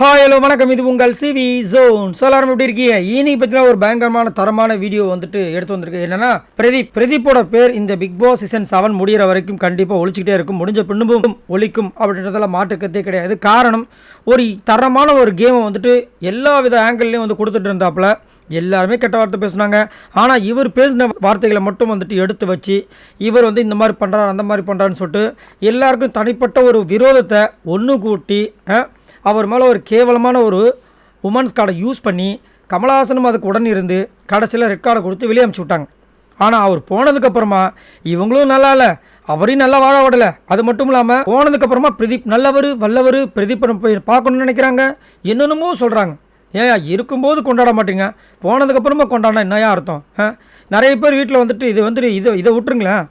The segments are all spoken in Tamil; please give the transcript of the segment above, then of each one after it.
ஹாய் ஹலோ வணக்கம். இது உங்கள் சிவி ஜோன் சொல்லாரம் எப்படி இருக்கீங்க? இன்னைக்கு பார்த்தீங்கன்னா ஒரு பயங்கரமான தரமான வீடியோ வந்துட்டு எடுத்து வந்திருக்கு. என்னன்னா பிரதீப் பிரதீப்போட பேர் இந்த பிக் பாஸ் சீசன் செவன் முடிகிற வரைக்கும் கண்டிப்பாக ஒழிச்சிக்கிட்டே இருக்கும். முடிஞ்ச பின்னும் ஒழிக்கும் அப்படின்றதெல்லாம் மாட்டுக்கத்தே கிடையாது. காரணம் ஒரு தரமான ஒரு கேமை வந்துட்டு எல்லா வித ஆங்கிள்லையும் வந்து கொடுத்துட்டு இருந்தாப்புல எல்லாருமே கெட்ட வார்த்தை பேசினாங்க. ஆனால் இவர் பேசின வார்த்தைகளை மட்டும் வந்துட்டு எடுத்து வச்சு இவர் வந்து இந்த மாதிரி பண்ணுறாரு அந்த மாதிரி பண்ணுறான்னு சொல்லிட்டு எல்லாருக்கும் தனிப்பட்ட ஒரு விரோதத்தை ஒன்று கூட்டி அவர் மேலே ஒரு கேவலமான ஒரு உமன்ஸ் கார்டை யூஸ் பண்ணி கமலஹாசனும் அதுக்கு உடன் இருந்து கடைசியில் ரெட் கார்டை கொடுத்து வெளியே அமுச்சு விட்டாங்க. ஆனால் அவர் போனதுக்கப்புறமா இவங்களும் நல்லா இல்லை அவரையும் நல்லா வாழ விடலை. அது மட்டும் இல்லாமல் போனதுக்கப்புறமா பிரதீப் நல்லவர் வல்லவர் பிரதீப்பை போய் பார்க்கணும்னு நினைக்கிறாங்க. என்னென்னமோ சொல்கிறாங்க ஏன் இருக்கும்போது கொண்டாட மாட்டீங்க. போனதுக்கப்புறமா கொண்டாடினா என்னையா அர்த்தம்? ஆ? நிறைய பேர் வீட்டில் வந்துட்டு இது வந்துட்டு இதை இதை விட்டுருங்களேன்.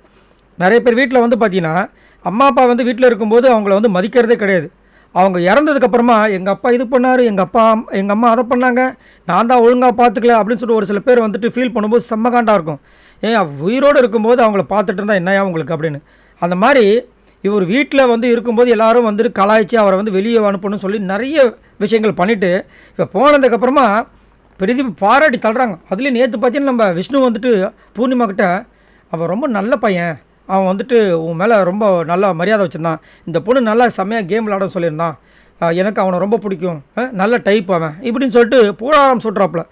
நிறைய பேர் வீட்டில் வந்து பார்த்தீங்கன்னா அம்மா அப்பா வந்து வீட்டில் இருக்கும்போது அவங்கள வந்து மதிக்கிறதே கிடையாது. அவங்க இறந்ததுக்கப்புறமா எங்கள் அப்பா இது பண்ணார் எங்கள் அப்பா எங்கள் அம்மா அதை பண்ணாங்க. நான் தான் ஒழுங்காக பார்த்துக்கல அப்படின்னு சொல்லிட்டு ஒரு சில பேர் வந்துட்டு ஃபீல் பண்ணும்போது செம்மகாண்டாக இருக்கும். ஏன் உயிரோடு இருக்கும்போது அவங்கள பார்த்துட்டு இருந்தால் என்னையா உங்களுக்கு அப்படின்னு. அந்த மாதிரி இவர் வீட்டில் வந்து இருக்கும்போது எல்லாரும் வந்துட்டு கலாய்ச்சி அவரை வந்து வெளியே அனுப்பணும்னு சொல்லி நிறைய விஷயங்கள் பண்ணிவிட்டு இப்போ போனதுக்கப்புறமா பிரதீப் பாராட்டி தள்ளுறாங்க. அதுலேயும் நேற்று பார்த்தீங்கன்னா நம்ம விஷ்ணு வந்துட்டு பூர்ணிமா கிட்ட அவன் ரொம்ப நல்ல பையன். அவன் வந்துட்டு உன் மேலே ரொம்ப நல்லா மரியாதை வச்சுருந்தான். இந்த பொண்ணு நல்லா செம்மையாக கேம் விளாட சொல்லியிருந்தான். எனக்கு அவனை ரொம்ப பிடிக்கும். நல்ல டைப் அவன். இப்படின்னு சொல்லிட்டு பூராரம் சுட்டுறாப்புல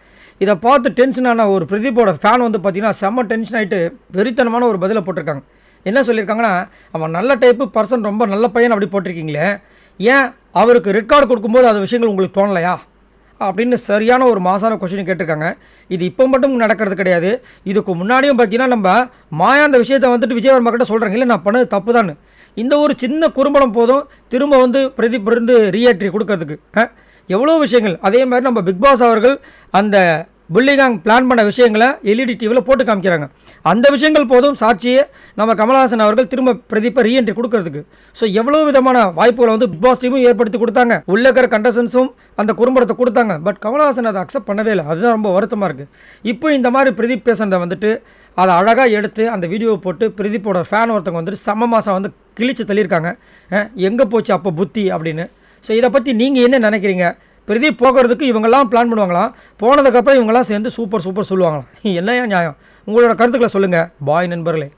இதை பார்த்து டென்ஷனான ஒரு பிரதீப்போட ஃபேன் வந்து பார்த்தீங்கன்னா செம்ம டென்ஷன் ஆகிட்டு வெறித்தனமான ஒரு பதிலை போட்டிருக்காங்க. என்ன சொல்லியிருக்காங்கன்னா அவன் நல்ல டைப்பு பர்சன் ரொம்ப நல்ல பையன் அப்படி போட்டிருக்கீங்களே. ஏன் அவருக்கு ரெட் கார்டு கொடுக்கும்போது அந்த விஷயங்கள் உங்களுக்கு தோணலையா? அப்படின்னு சரியான ஒரு மாசான கொஷின் கேட்டிருக்காங்க. இது இப்போ மட்டும் நடக்கிறது கிடையாது. இதுக்கு முன்னாடியும் பார்த்தீங்கன்னா நம்ம மாயா அந்த விஷயத்தை வந்துட்டு விஜயவர்மா கிட்ட சொல்கிறாங்க இல்லை நான் பண்ணது தப்பு தான் இந்த ஒரு சின்ன குறும்படம் போதும் திரும்ப வந்து பிரதீப் இருந்து ரீஎன்ட்ரி கொடுக்கறதுக்கு. எவ்வளோ விஷயங்கள். அதே மாதிரி நம்ம பிக் பாஸ் அவர்கள் அந்த புள்ளிகாங் பிளான் பண்ண விஷயங்களை எல்இடி டிவியில் போட்டு காமிக்கிறாங்க. அந்த விஷயங்கள் போதும் சாட்சியை நம்ம கமலஹாசன் அவர்கள் திரும்ப பிரதீப்பை ரீஎன்ட்ரி கொடுக்கறதுக்கு. ஸோ எவ்வளோ விதமான வாய்ப்புகளை வந்து பிக் பாஸ் டீமும் ஏற்படுத்தி கொடுத்தாங்க. உள்ள இருக்கிற கண்டஸ்டன்ஸும் அந்த குறும்படத்தை கொடுத்தாங்க. பட் கமல்ஹாசன் அதை அக்செப்ட் பண்ணவே இல்லை. அதுதான் ரொம்ப வருத்தமாக இருக்குது இப்போ இந்த மாதிரி பிரதீப் பேசுனதை வந்துட்டு அதை அழகாக எடுத்து அந்த வீடியோவை போட்டு பிரதீப்போட ஃபேன் ஒருத்தவங்க வந்துட்டு செம்ம மாதம் வந்து கிழிச்சு தள்ளியிருக்காங்க. எங்கே போச்சு அப்போ புத்தி அப்படின்னு. ஸோ இதை பற்றி நீங்கள் என்ன நினைக்கிறீங்க? பிரதீப் போகிறதுக்கு இவங்கெல்லாம் பிளான் பண்ணுவாங்களாம். போனதுக்கப்புறம் இவங்கெல்லாம் சேர்ந்து சூப்பர் சூப்பர் சொல்லுவாங்களாம். என்னையா நியாயம்? உங்களோட கருத்துக்களை சொல்லுங்கள் பாய் நண்பர்களே.